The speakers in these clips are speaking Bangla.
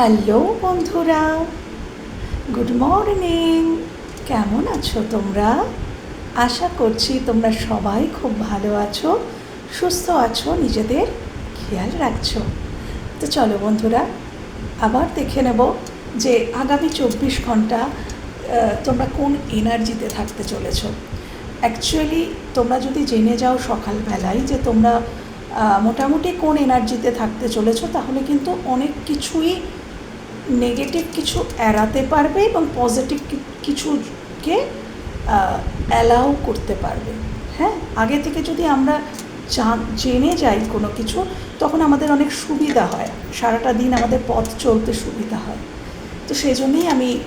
হ্যালো বন্ধুরা, গুড মর্নিং। কেমন আছো তোমরা? আশা করছি তোমরা সবাই খুব ভালো আছো, সুস্থ আছো, নিজেদের খেয়াল রাখছো। তো চলো বন্ধুরা, আবার দেখে নেব যে আগামী চব্বিশ ঘণ্টা তোমরা কোন এনার্জিতে থাকতে চলেছো। অ্যাকচুয়ালি তোমরা যদি জেনে যাও সকালবেলায় যে তোমরা মোটামুটি কোন এনার্জিতে থাকতে চলেছো, তাহলে কিন্তু অনেক কিছুই নেগেটিভ কিছু এড়াতে পারবে এবং পজিটিভ কিছুকে অ্যালাউ করতে পারবে। হ্যাঁ? আগে থেকে যদি আমরা জেনে যাই কোনো কিছু, তখন আমাদের অনেক সুবিধা হয়। সারাটা দিন আমাদের পথ চলতে সুবিধা হয়। তো সেই জন্যই আমি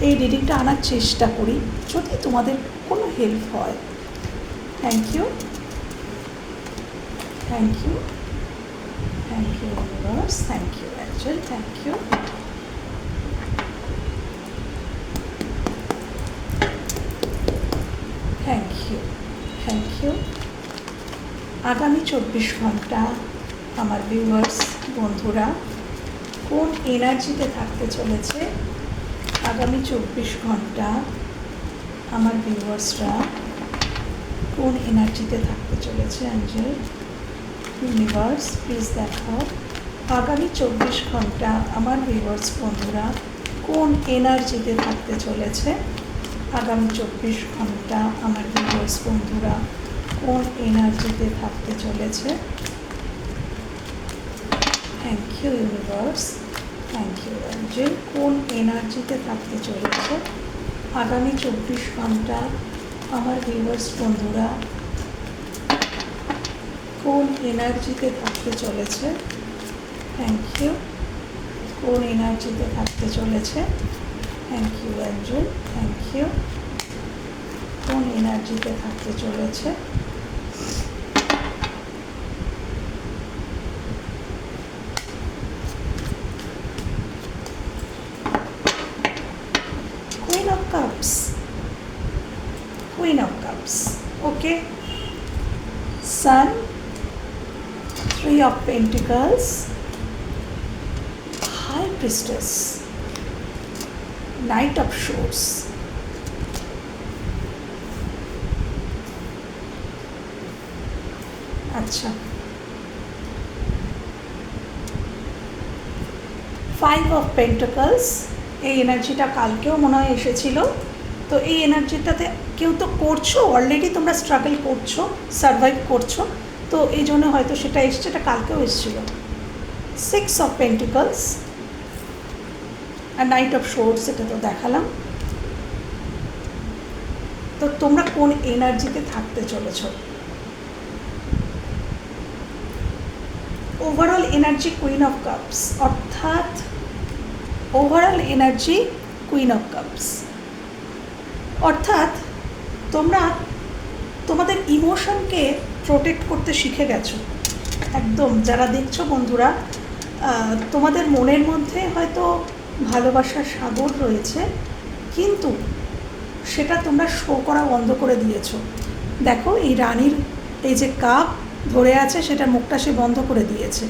এই রিডিংটা আনার চেষ্টা করি। যদি তোমাদের কোনো হেল্প হয়। Thank you thank you thank you thank you actual thank you thank you thank you আগামী চব্বিশ ঘণ্টা আমার ভিউয়ার্স বন্ধুরা, কোন এনার্জিতে থাকতে চলেছে? আগামী চব্বিশ ঘণ্টা আমার ভিউয়ার্সরা কোন এনার্জিতে থাকতে চলেছে অ্যাঞ্জেল ইউনিভার্স প্লিজ দেখাও আগামী চব্বিশ ঘণ্টা আমার ভিউয়ার্স বন্ধুরা, কোন এনার্জিতে থাকতে চলেছে? আগামী চব্বিশ ঘণ্টা আমার ভিউয়ার্স বন্ধুরা কোন এনার্জিতে থাকতে চলেছে? Thank you universe thank you angel কোন এনার্জিতে থাকতে চলেছে? আগামী চব্বিশ ঘণ্টা আমার ভিউয়ার্স বন্ধুরা কোন এনার্জিতে থাকতে চলেছে? থ্যাংক ইউ কোন এনার্জিতে থাকতে চলেছে? Thank you angel thank you কোন এনার্জিতে থাকতে চলেছে Queen of Cups. Queen of Cups. Okay. Sun. Three of Pentacles. High Priestess. Knight of Swords. আচ্ছা। ফাইভ অফ পেন্টাকলস এই এনার্জিটা কালকেও মনে হয় এসেছিল। তো এই এনার্জিটাতে কেউ তো করছ অলরেডি তোমরা স্ট্রাগল করছ সার্ভাইভ করছ। তো এই জন্য হয়তো সেটা এসছে, এটা কালকেও এসেছিল। সিক্স অফ পেন্টিকলস আর নাইট অফ শোর্স এটা তো দেখালাম। তো তোমরা কোন এনার্জিতে থাকতে চলেছ? Overall energy queen of cups অর্থাৎ overall energy queen of cups অর্থাৎ তোমরা তোমাদের ইমোশনকে প্রোটেক্ট করতে শিখে গেছো। একদম, যারা দেখছ বন্ধুরা তোমাদের মনের মধ্যে হয়তো ভালোবাসার সাগর রয়েছে, কিন্তু সেটা তোমরা শো করা বন্ধ করে দিয়েছ। দেখো, এই রানীর এই যে কাপ ধরে আছে, সেটা মুখটা সে বন্ধ করে দিয়েছে।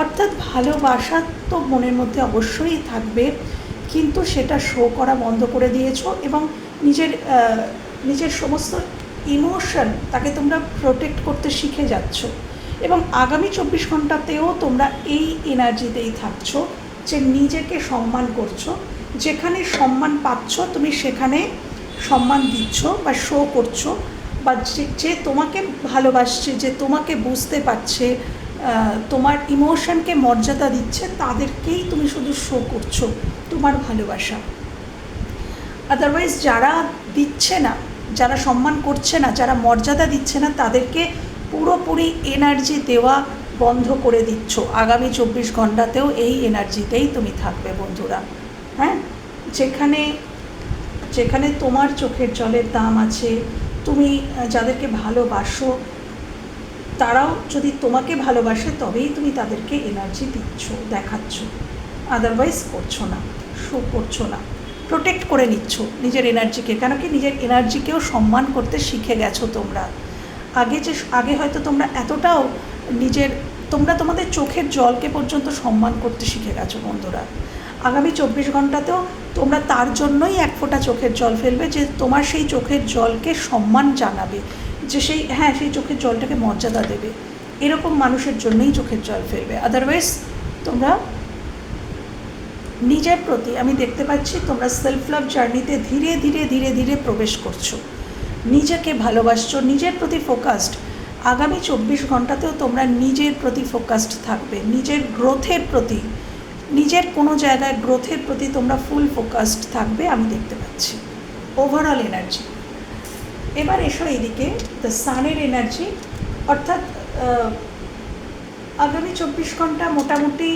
অর্থাৎ ভালোবাসা তো মনের মধ্যে অবশ্যই থাকবে, কিন্তু সেটা শো করা বন্ধ করে দিয়েছ এবং নিজের নিজের সমস্ত ইমোশন তাকে তোমরা প্রোটেক্ট করতে শিখে যাচ্ছ। এবং আগামী চব্বিশ ঘন্টাতেও তোমরা এই এনার্জিতেই থাকছো। যে নিজেকে সম্মান করছ। যেখানে সম্মান পাচ্ছ, তুমি সেখানে সম্মান দিচ্ছ বা শো করছ বা যে তোমাকে ভালোবাসছে, যে তোমাকে বুঝতে পারছে তোমার ইমোশনকে মর্যাদা দিচ্ছে, তাদেরকেই তুমি শুধু শো করছ, তোমার ভালোবাসা। আদারওয়াইজ যারা দিচ্ছে না, যারা সম্মান করছে না, যারা মর্যাদা দিচ্ছে না, তাদেরকে পুরোপুরি এনার্জি দেওয়া বন্ধ করে দিচ্ছ। আগামী চব্বিশ ঘন্টাতেও এই এনার্জিতেই তুমি থাকবে বন্ধুরা। হ্যাঁ? যেখানে যেখানে তোমার চোখের জলের দাম আছে, তুমি যাদেরকে ভালোবাসো, তারাও যদি তোমাকে ভালোবাসে, তবেই তুমি তাদেরকে এনার্জি দিচ্ছ, দেখাচ্ছ। আদারওয়াইজ করছ না, শো করছ না। প্রোটেক্ট করে নিচ্ছ নিজের এনার্জিকে কেন কি নিজের এনার্জিকেও সম্মান করতে শিখে গেছো তোমরা। আগে যে, আগে হয়তো তোমরা এতটাও নিজের তোমরা তোমাদের চোখের জলকে পর্যন্ত সম্মান করতে শিখে গেছো, বন্ধুরা। আগামী চব্বিশ ঘন্টাতেও তোমরা তার জন্যই এক ফোঁটা চোখের জল ফেলবে যে তোমার সেই চোখের জলকে সম্মান জানাবে, যে সেই হ্যাঁ সেই চোখের জলটাকে মর্যাদা দেবে। এরকম মানুষের জন্যই চোখের জল ফেলবে। আদারওয়াইজ তোমরা নিজের প্রতি, আমি দেখতে পাচ্ছি তোমরা সেলফ লাভ জার্নিতে ধীরে ধীরে ধীরে ধীরে প্রবেশ করছ। নিজেকে ভালোবাসছো, নিজের প্রতি ফোকাসড আগামী চব্বিশ ঘন্টাতেও তোমরা নিজের প্রতি ফোকাসড থাকবে, নিজের গ্রোথের প্রতি, নিজের কোনো জায়গায় গ্রোথের প্রতি তোমরা ফুল ফোকাসড থাকবে আমি দেখতে পাচ্ছি। ওভারঅল এনার্জি এবার এসো এদিকে দ্য সানের এনার্জি অর্থাৎ আগামী চব্বিশ ঘণ্টা মোটামুটি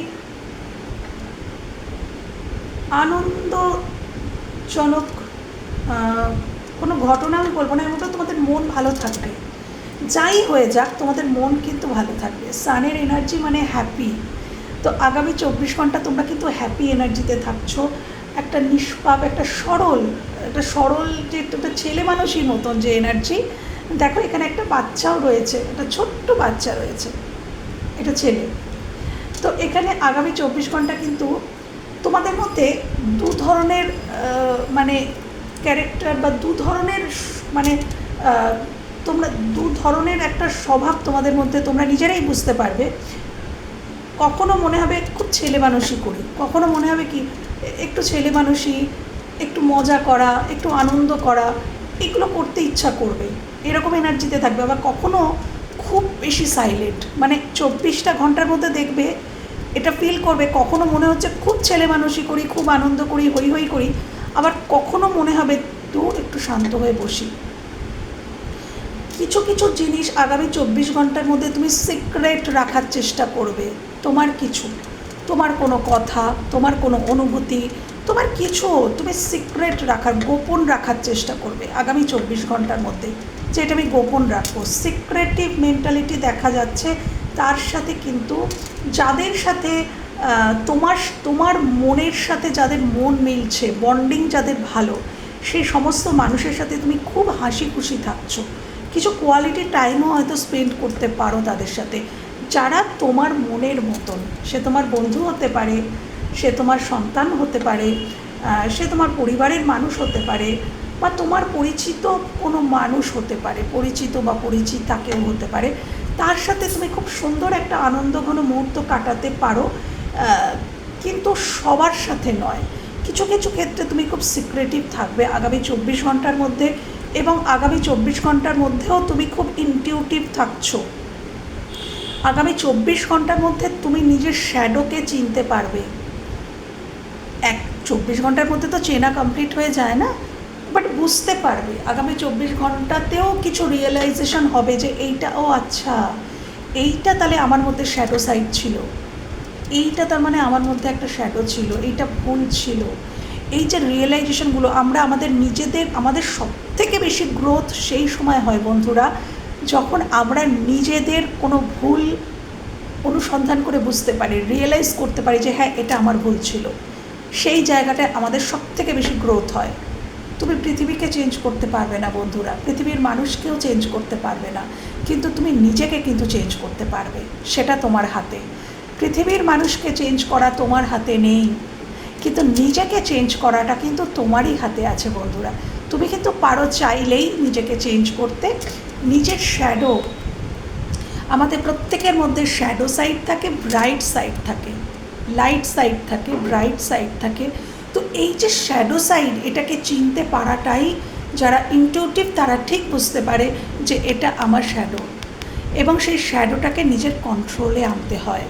আনন্দজনক কোনো ঘটনা আমি বলব না, এর মধ্যে তোমাদের মন ভালো থাকবে। যাই হয়ে যাক, তোমাদের মন কিন্তু ভালো থাকবে। সানের এনার্জি মানে হ্যাপি তো আগামী চব্বিশ ঘণ্টা তোমরা কিন্তু হ্যাপি এনার্জিতে থাকছো। একটা নিষ্পাপ, একটা সরল একটা সরল যে একটা ছেলে মানুষই মতন যে এনার্জি দেখো, এখানে একটা বাচ্চাও রয়েছে, একটা ছোট্ট বাচ্চা রয়েছে। এটা ছেলে। তো এখানে আগামী চব্বিশ ঘণ্টা কিন্তু তোমাদের মধ্যে দু ধরনের মানে ক্যারেক্টার বা দু ধরনের মানে তোমরা দু ধরনের একটা স্বভাব তোমাদের মধ্যে তোমরা নিজেরাই বুঝতে পারবে। কখনো মনে হবে খুব ছেলে মানুষই করি, কখনো মনে হবে কি একটু ছেলে মানুষই, একটু মজা করা, একটু আনন্দ করা, এগুলো করতে ইচ্ছা করবে। এরকম এনার্জিতে থাকবে, আবার কখনো খুব বেশি সাইলেন্ট মানে চব্বিশটা ঘণ্টার মধ্যে দেখবে, এটা ফিল করবে, কখনো মনে হচ্ছে খুব ছেলে মানুষই করি, খুব আনন্দ করি, হই হই করি, আবার কখনো মনে হবে দূর একটু শান্ত হয়ে বসি। কিছু কিছু জিনিস আগামী চব্বিশ ঘণ্টার মধ্যে তুমি সিক্রেট রাখার চেষ্টা করবে। তোমার কিছু, তোমার কোনো কথা, তোমার কোনো অনুভূতি, তোমার কিছু তুমি সিক্রেট রাখার, গোপন রাখার চেষ্টা করবে আগামী চব্বিশ ঘণ্টার মধ্যে। যে এটা আমি গোপন রাখব। সিক্রেটিভ মেন্টালিটি দেখা যাচ্ছে, তার সাথে কিন্তু যাদের সাথে তোমার তোমার মনের সাথে যাদের মন মিলছে বন্ডিং যাদের ভালো, সেই সমস্ত মানুষের সাথে তুমি খুব হাসি খুশি থাকছো। কিছু কোয়ালিটি টাইমও হয়তো স্পেন্ড করতে পারো তাদের সাথে। যারা তোমার মনের মতন, সে তোমার বন্ধু হতে পারে, সে তোমার সন্তান হতে পারে সে তোমার পরিবারের মানুষ হতে পারে, বা তোমার পরিচিত কোনো মানুষ হতে পারে, পরিচিত বা পরিচিতা কেউ হতে পারে, তার সাথে তুমি খুব সুন্দর একটা আনন্দঘন মুহূর্ত কাটাতে পারো কিন্তু সবার সাথে নয়। কিছু কিছু ক্ষেত্রে তুমি খুব সিক্রেটিভ থাকবে। আগামী চব্বিশ ঘণ্টার মধ্যে এবং আগামী চব্বিশ ঘণ্টার মধ্যেও তুমি খুব ইনটিউটিভ থাকছো। আগামী চব্বিশ ঘণ্টার মধ্যে তুমি নিজের শ্যাডোকে চিনতে পারবে। এক, চব্বিশ ঘণ্টার মধ্যে তো চেনা কমপ্লিট হয়ে যায় না বাট বুঝতে পারবে। আগামী চব্বিশ ঘন্টাতেও কিছু রিয়েলাইজেশন হবে যে এইটা, ও আচ্ছা এইটা তাহলে আমার মধ্যে শ্যাডো সাইড ছিল। এইটা তার মানে আমার মধ্যে একটা শ্যাডো ছিল, এইটা ভুল ছিল। এই যে রিয়েলাইজেশনগুলো আমরা আমাদের নিজেদের, আমাদের সব থেকে বেশি গ্রোথ সেই সময় হয় বন্ধুরা, যখন আমরা নিজেদের কোনো ভুল অনুসন্ধান করে বুঝতে পারি রিয়েলাইজ করতে পারি যে হ্যাঁ এটা আমার ভুল ছিল। সেই জায়গাটায় আমাদের সব থেকে বেশি গ্রোথ হয়। তুমি পৃথিবীকে চেঞ্জ করতে পারবে না বন্ধুরা, পৃথিবীর মানুষকেও চেঞ্জ করতে পারবে না, কিন্তু তুমি নিজেকে কিন্তু চেঞ্জ করতে পারবে, সেটা তোমার হাতে। পৃথিবীর মানুষকে চেঞ্জ করা তোমার হাতে নেই, কিন্তু নিজেকে চেঞ্জ করাটা কিন্তু তোমারই হাতে আছে বন্ধুরা। তুমি কিন্তু পারো চাইলেই নিজেকে চেঞ্জ করতে। নিজের শ্যাডো আমাদের প্রত্যেকের মধ্যে শ্যাডো সাইড থাকে ব্রাইট সাইড থাকে লাইট সাইড থাকে ব্রাইট সাইড থাকে। তো এই যে শ্যাডো সাইড এটাকে চিনতে পারাটাই যারা ইনটিউটিভ তারা ঠিক বুঝতে পারে যে এটা আমার শ্যাডো এবং সেই শ্যাডোটাকে নিজের কন্ট্রোলে আনতে হয়।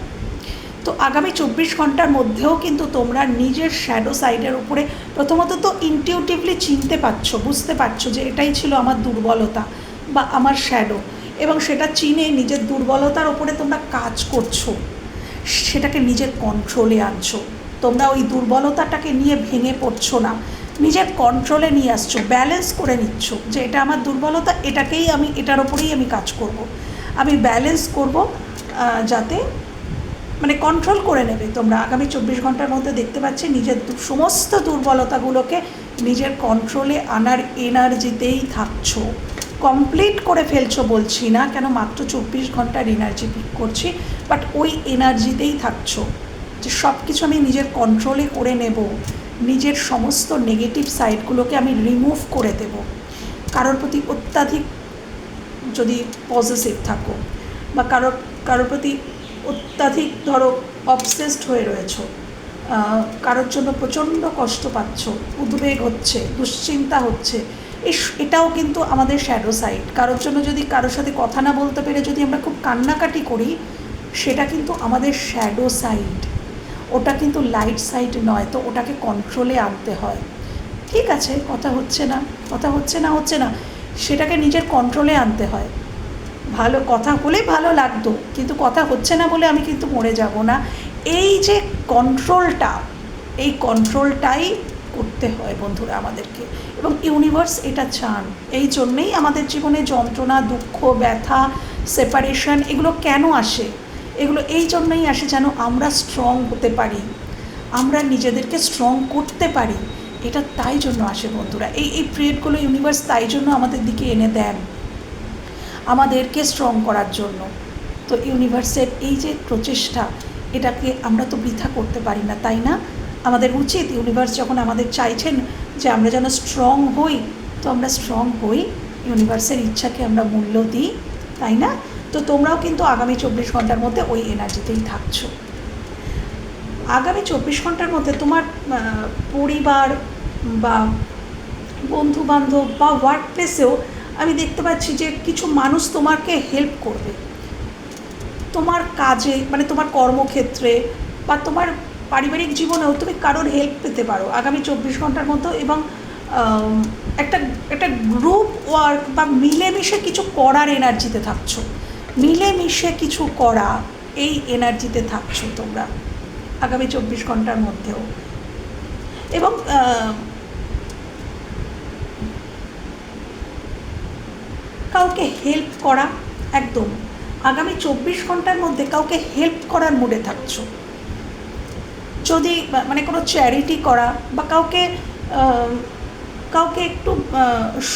তো আগামী চব্বিশ ঘণ্টার মধ্যেও কিন্তু তোমরা নিজের শ্যাডো সাইডের উপরে প্রথমত তো ইনটিউটিভলি চিনতে পারছ, বুঝতে পারছ যে এটাই ছিল আমার দুর্বলতা বা আমার শ্যাডো এবং সেটা চিনে নিজের দুর্বলতার ওপরে তোমরা কাজ করছ, সেটাকে নিজের কন্ট্রোলে আনছো তোমরা ওই দুর্বলতাটাকে নিয়ে ভেঙে পড়ছো না, নিজের কন্ট্রোলে নিয়ে আসছো ব্যালেন্স করে নিচ্ছ যে এটা আমার দুর্বলতা, এটাকেই আমি, এটার ওপরেই আমি কাজ করব। আমি ব্যালেন্স করব যাতে মানে কন্ট্রোল করে নেবে। তোমরা আগামী চব্বিশ ঘণ্টার মধ্যে দেখতে পাচ্ছি নিজের সমস্ত দুর্বলতাগুলোকে নিজের কন্ট্রোলে আনার এনার্জিতেই থাকছো। কমপ্লিট করে ফেলছো বলছি না, কেন মাত্র চব্বিশ ঘণ্টার এনার্জি পিক করছি বাট ওই এনার্জিতেই থাকছো। যে সব কিছু আমি নিজের কন্ট্রোলে করে নেব, নিজের সমস্ত নেগেটিভ সাইডগুলোকে আমি রিমুভ করে দেব। কারোর প্রতি অত্যাধিক যদি পজিটিভ থাকো, বা কারোর কারোর প্রতি অত্যাধিক ধরো অবসেসড হয়ে রয়েছো কারোর জন্য প্রচণ্ড কষ্ট পাচ্ছ, উদ্বেগ হচ্ছে, দুশ্চিন্তা হচ্ছে এটাও কিন্তু আমাদের শ্যাডো সাইড কারোর জন্য যদি কারোর সাথে কথা না বলতে পেরে যদি আমরা খুব কান্নাকাটি করি, সেটা কিন্তু আমাদের শ্যাডো সাইড ওটা কিন্তু লাইট সাইড নয়, তো ওটাকে কন্ট্রোলে আনতে হয়। ঠিক আছে, কথা হচ্ছে না, কথা হচ্ছে না হচ্ছে না, সেটাকে নিজের কন্ট্রোলে আনতে হয়। ভালো কথা হলে ভালো লাগতো। কিন্তু কথা হচ্ছে না বলে আমি কিন্তু মরে যাব না। এই যে কন্ট্রোলটা এই কন্ট্রোলটাই করতে হয় বন্ধুরা আমাদেরকে। এবং ইউনিভার্স এটা চান। এই জন্যেই আমাদের জীবনে যন্ত্রণা, দুঃখ, ব্যথা সেপারেশন এগুলো কেন আসে? এগুলো এই জন্যই আসে যেন আমরা স্ট্রং হতে পারি। আমরা নিজেদেরকে স্ট্রং করতে পারি। এটা তাই জন্য আসে বন্ধুরা। এই এই প্রেডগুলো ইউনিভার্স তাই জন্য আমাদের দিকে এনে দেন। আমাদেরকে স্ট্রং করার জন্য। তো ইউনিভার্সের এই যে প্রচেষ্টা, এটাকে আমরা তো বৃথা করতে পারি না, তাই না? আমাদের উচিত ইউনিভার্স যখন আমাদের চাইছেন যে আমরা যেন স্ট্রং হই, তো আমরা স্ট্রং হই ইউনিভার্সের ইচ্ছাকে আমরা মূল্য দিই, তাই না? তো তোমরাও কিন্তু আগামী চব্বিশ ঘণ্টার মধ্যে ওই এনার্জিতেই থাকছো। আগামী চব্বিশ ঘণ্টার মধ্যে তোমার পরিবার বা বন্ধু বান্ধব বা ওয়ার্ক প্লেসেও আমি দেখতে পাচ্ছি যে কিছু মানুষ তোমাকে হেল্প করবে। তোমার কাজে মানে তোমার কর্মক্ষেত্রে বা তোমার পারিবারিক জীবনেও তুমি কারোর হেল্প পেতে পারো। আগামী চব্বিশ ঘণ্টার মধ্যে এবং একটা একটা গ্রুপ ওয়ার্ক বা মিলেমিশে কিছু করার এনার্জিতে থাকছো। মিলেমিশে কিছু করা, এই এনার্জিতে থাকছো তোমরা আগামী চব্বিশ ঘণ্টার মধ্যেও। এবং কাউকে হেল্প করা একদম। আগামী চব্বিশ ঘণ্টার মধ্যে কাউকে হেল্প করার মুডে থাকছো। যদি মানে কোনো চ্যারিটি করা বা কাউকে কাউকে একটু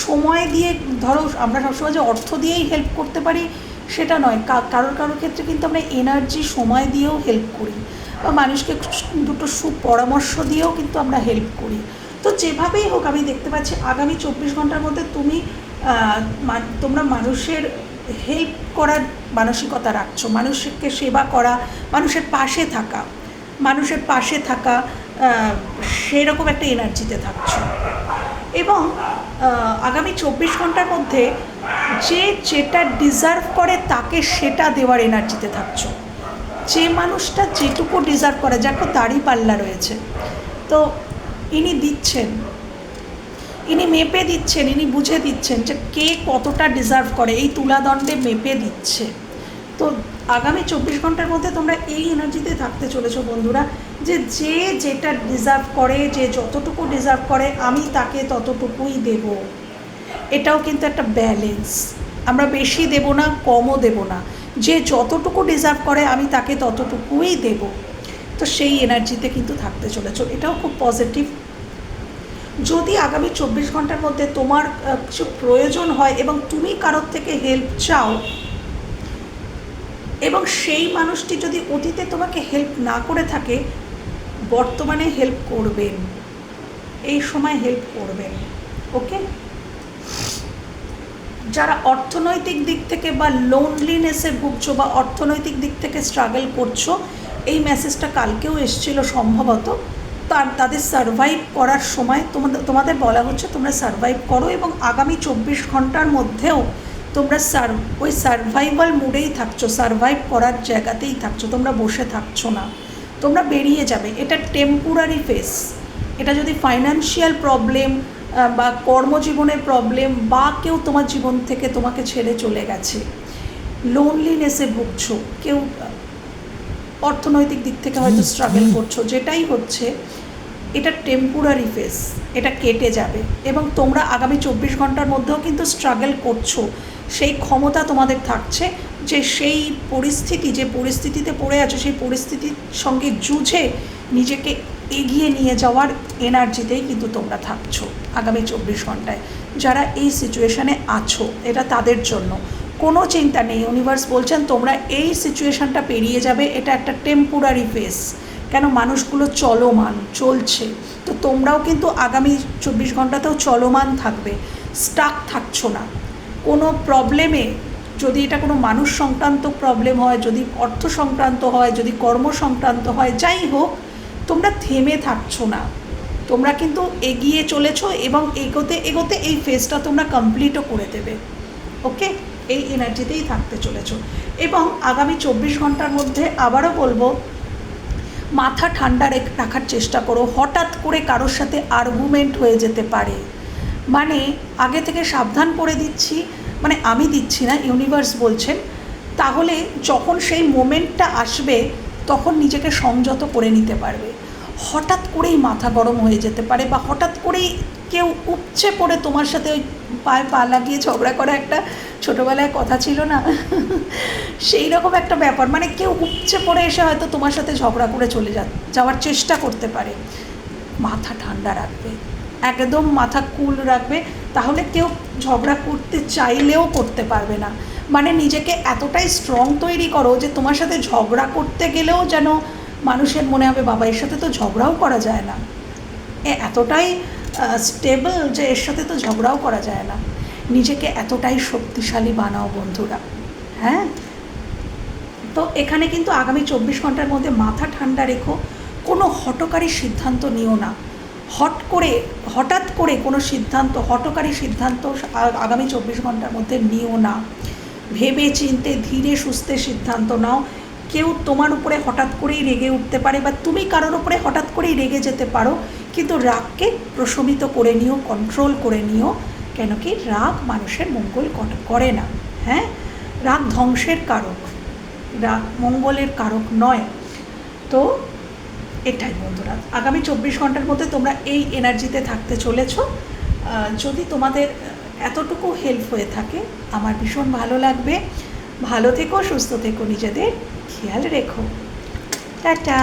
সময় দিয়ে, ধরো আমরা সবসময় যে অর্থ দিয়েই হেল্প করতে পারি, সেটা নয়। কারোর কারোর ক্ষেত্রে কিন্তু আমরা এনার্জি সময় দিয়েও হেল্প করি। বা মানুষকে দুটো সুপরামর্শ দিয়েও কিন্তু আমরা হেল্প করি। তো যেভাবেই হোক, আমি দেখতে পাচ্ছি আগামী চব্বিশ ঘণ্টার মধ্যে তুমি তোমরা মানুষের হেল্প করার মানসিকতা রাখছো, মানুষকে সেবা করা, মানুষের পাশে থাকা, মানুষের পাশে থাকা সেরকম একটা এনার্জিতে থাকছো। এবং আগামী চব্বিশ ঘণ্টার মধ্যে যে যেটা ডিজার্ভ করে তাকে সেটা দেওয়ার এনার্জিতে থাকছো। যে মানুষটা যেটুকু ডিজার্ভ করে যাকে দাড়ি পাল্লা রয়েছে। তো ইনি দিচ্ছেন ইনি মেপে দিচ্ছেন, ইনি বুঝে দিচ্ছেন যে কে কতটা ডিজার্ভ করে, এই তুলাদণ্ডে মেপে দিচ্ছে। তো আগামী চব্বিশ ঘণ্টার মধ্যে তোমরা এই এনার্জিতে থাকতে চলেছো বন্ধুরা, যে যে যেটা ডিজার্ভ করে, যে যতটুকু ডিজার্ভ করে, আমি তাকে ততটুকুই দেব। এটাও কিন্তু একটা ব্যালেন্স আমরা বেশি দেব না, কমও দেব না। যে যতটুকু ডিজার্ভ করে, আমি তাকে ততটুকুই দেব। তো সেই এনার্জিতে কিন্তু থাকতে চলেছো। এটাও খুব পজিটিভ যদি আগামী চব্বিশ ঘণ্টার মধ্যে তোমার কিছু প্রয়োজন হয় এবং তুমি কারোর থেকে হেল্প চাও, এবং সেই মানুষটি যদি অতীতে তোমাকে হেল্প না করে থাকে, বর্তমানে হেল্প করবেন। এই সময় হেল্প করবেন ওকে যারা অর্থনৈতিক দিক থেকে বা লোনলিনেসে ভুগছো বা অর্থনৈতিক দিক থেকে স্ট্রাগল করছ, এই মেসেজটা কালকেও এসেছিল সম্ভবত। তার, তাদের সারভাইভ করার সময় তোমাদের তোমাদের বলা হচ্ছে তোমরা সারভাইভ করো এবং আগামী চব্বিশ ঘণ্টার মধ্যেও তোমরা সার, ওই সারভাইভাল মুডেই থাকছো সারভাইভ করার জায়গাতেই থাকছো, তোমরা বসে থাকছো না। তোমরা বেরিয়ে যাবে। এটা টেম্পোরারি ফেস এটা যদি ফাইন্যান্সিয়াল প্রবলেম বা কর্মজীবনের প্রবলেম বা কেউ তোমার জীবন থেকে তোমাকে ছেড়ে চলে গেছে। লোনলিনেসে ভুগছো। কেউ অর্থনৈতিক দিক থেকে হয়তো স্ট্রাগল করছ যেটাই হচ্ছে এটা টেম্পোরারি ফেস এটা কেটে যাবে। এবং তোমরা আগামী চব্বিশ ঘণ্টার মধ্যেও কিন্তু স্ট্রাগল করছ। সেই ক্ষমতা তোমাদের থাকছে যে সেই পরিস্থিতি যে পরিস্থিতিতে পড়ে আছো সেই পরিস্থিতির সঙ্গে জুঝে নিজেকে এগিয়ে নিয়ে যাওয়ার এনার্জিতেই কিন্তু তোমরা থাকছো আগামী চব্বিশ ঘন্টায়। যারা এই সিচুয়েশানে আছো এটা তাদের জন্য। কোনো চিন্তা নেই। ইউনিভার্স বলছেন, তোমরা এই সিচুয়েশানটা পেরিয়ে যাবে। এটা একটা টেম্পোরারি ফেস কেন? মানুষগুলো চলমান, চলছে। তো তোমরাও কিন্তু আগামী চব্বিশ ঘন্টাতেও চলমান থাকবে। স্টাক থাকছো না। কোনো প্রবলেমে যদি এটা কোনো মানুষ সংক্রান্ত প্রবলেম হয়, যদি অর্থ সংক্রান্ত হয়, যদি কর্ম সংক্রান্ত হয়, যাই হোক, তোমরা থেমে থাকছো না। তোমরা কিন্তু এগিয়ে চলেছো এবং এগোতে এগোতে এই ফেজটা তোমরা কমপ্লিটও করে দেবে। ওকে এই এনার্জিতেই থাকতে চলেছ। এবং আগামী চব্বিশ ঘণ্টার মধ্যে আবারও বলব, মাথা ঠান্ডা রেখ- রাখার চেষ্টা করো। হঠাৎ করে কারোর সাথে আর্গুমেন্ট হয়ে যেতে পারে। মানে আগে থেকে সাবধান করে দিচ্ছি মানে আমি দিচ্ছি না ইউনিভার্স বলছেন। তাহলে যখন সেই মোমেন্টটা আসবে, তখন নিজেকে সংযত করে নিতে পারবে। হঠাৎ করেই মাথা গরম হয়ে যেতে পারে বা হঠাৎ করেই কেউ উপচে পড়ে তোমার সাথে ওই পায়ে পা লাগিয়ে ঝগড়া করা একটা ছোটোবেলায় কথা ছিল না? সেই রকম একটা ব্যাপার। মানে কেউ উপচে পড়ে এসে হয়তো তোমার সাথে ঝগড়া করে চলে যা যাওয়ার চেষ্টা করতে পারে। মাথা ঠান্ডা রাখবে। একদম মাথা কুল রাখবে। তাহলে কেউ ঝগড়া করতে চাইলেও করতে পারবে না। মানে নিজেকে এতটাই স্ট্রং তৈরি করো যে তোমার সাথে ঝগড়া করতে গেলেও যেন মানুষের মনে হবে, বাবা, এর সাথে তো ঝগড়াও করা যায় না। এতটাই স্টেবল যে এর সাথে তো ঝগড়াও করা যায় না। নিজেকে এতটাই শক্তিশালী বানাও বন্ধুরা হ্যাঁ? তো এখানে কিন্তু আগামী চব্বিশ ঘণ্টার মধ্যে মাথা ঠান্ডা রেখো, কোনো হটকারী সিদ্ধান্ত নিও না। হট করে, হঠাৎ করে কোনো সিদ্ধান্ত, হটকারী সিদ্ধান্ত আগামী চব্বিশ ঘণ্টার মধ্যে নিও না। ভেবে চিনতে ধীরে সুস্থে সিদ্ধান্ত নাও। কেউ তোমার উপরে হঠাৎ করেই রেগে উঠতে পারে বা তুমি কারোর উপরে হঠাৎ করেই রেগে যেতে পারো, কিন্তু রাগকে প্রশমিত করে নিও কন্ট্রোল করে নিও, কেন কি রাগ মানুষের মঙ্গল করে না হ্যাঁ? রাগ ধ্বংসের কারক, রাগ মঙ্গলের কারক নয়। তো এটাই বন্ধুরা, আগামী চব্বিশ ঘণ্টার মধ্যে তোমরা এই এনার্জিতে থাকতে চলেছ। যদি তোমাদের এতটুকু হেল্প হয়ে থাকে, আমার ভীষণ ভালো লাগবে। ভালো থেকো, সুস্থ থেকো নিজেদের। খেয়াল রেখো। টাটা।